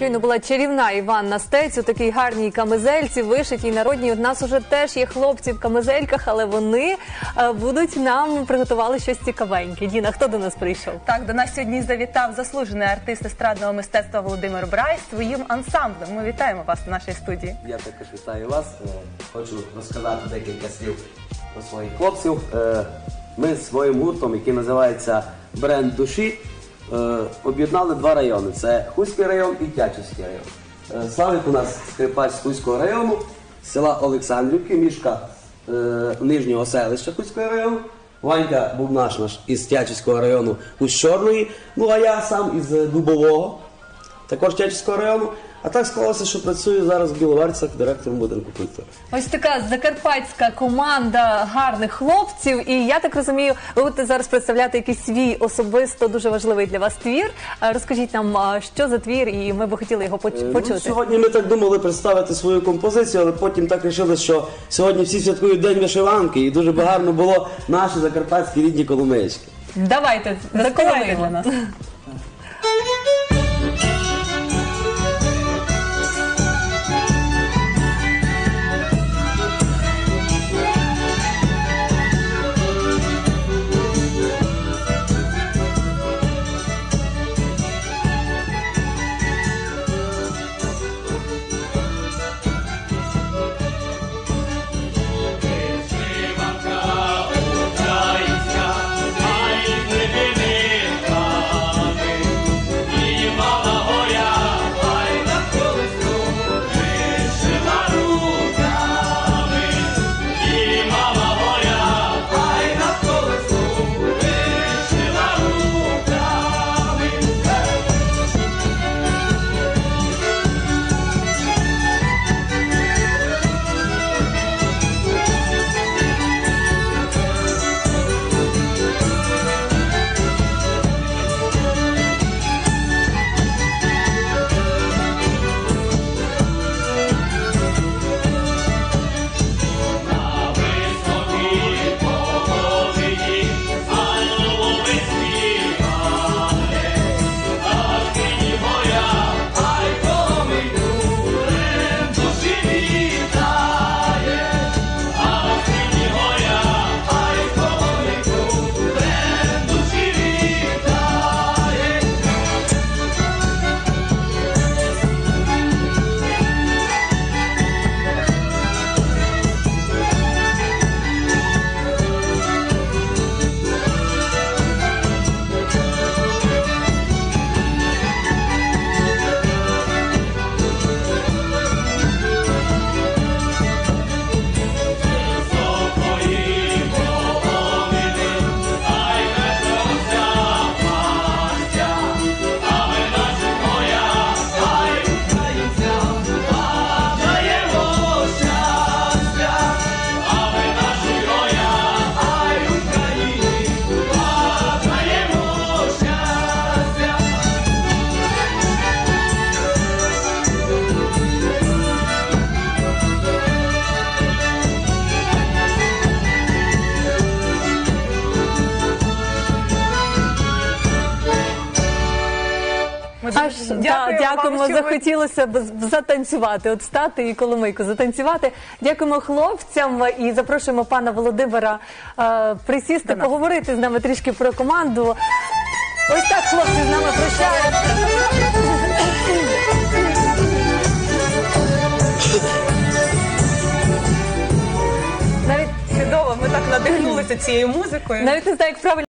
Щойно була чарівна Іванна Стець у такій гарній камизельці, вишитій народній. У нас уже теж є хлопці в камизельках, але вони е, будуть нам приготували щось цікавеньке. Діна, хто до нас прийшов? Так, до нас сьогодні завітав заслужений артист естрадного мистецтва Володимир Брай своїм ансамблем. Ми вітаємо вас в нашій студії. Я також вітаю вас. Е, Хочу розказати декілька слів про своїх хлопців. Е, Ми з своїм гуртом, який називається Бренд душі, об'єднали два райони: це Хуський район і Тячівський район. Е, Славик у нас скрипач з Хуського району, з села Олександрівки, мішка е, нижнього селища Хуського району. Ванька був наш наш із Тячівського району Хусь Чорної. Ну а я сам із е, Дубового також Тячівського району. А так склалося, що працюю зараз в Біловарцях директором будинку культури. Ось така закарпатська команда гарних хлопців. І я так розумію, ви будете зараз представляти якийсь свій особисто дуже важливий для вас твір. Е, Розкажіть нам, а, що за твір, і ми би хотіли його поч- Ну, почути. сьогодні ми так думали представити свою композицію, але потім так вирішили, що сьогодні всі святкують День вишиванки, і дуже би гарно було наші закарпатські рідні коломиєчки. Давайте заколомимо. для нас. Аж дуже дякуємо вам, захотілося б затанцювати, от стати і коломийку затанцювати. Дякуємо хлопцям і запрошуємо пана Володимира е, присісти, поговорити з нами трішки про команду. Ось так хлопці з нами прощаються. Навіть чудово, ми так надихнулися цією музикою. Навіть не знаю, як правильно.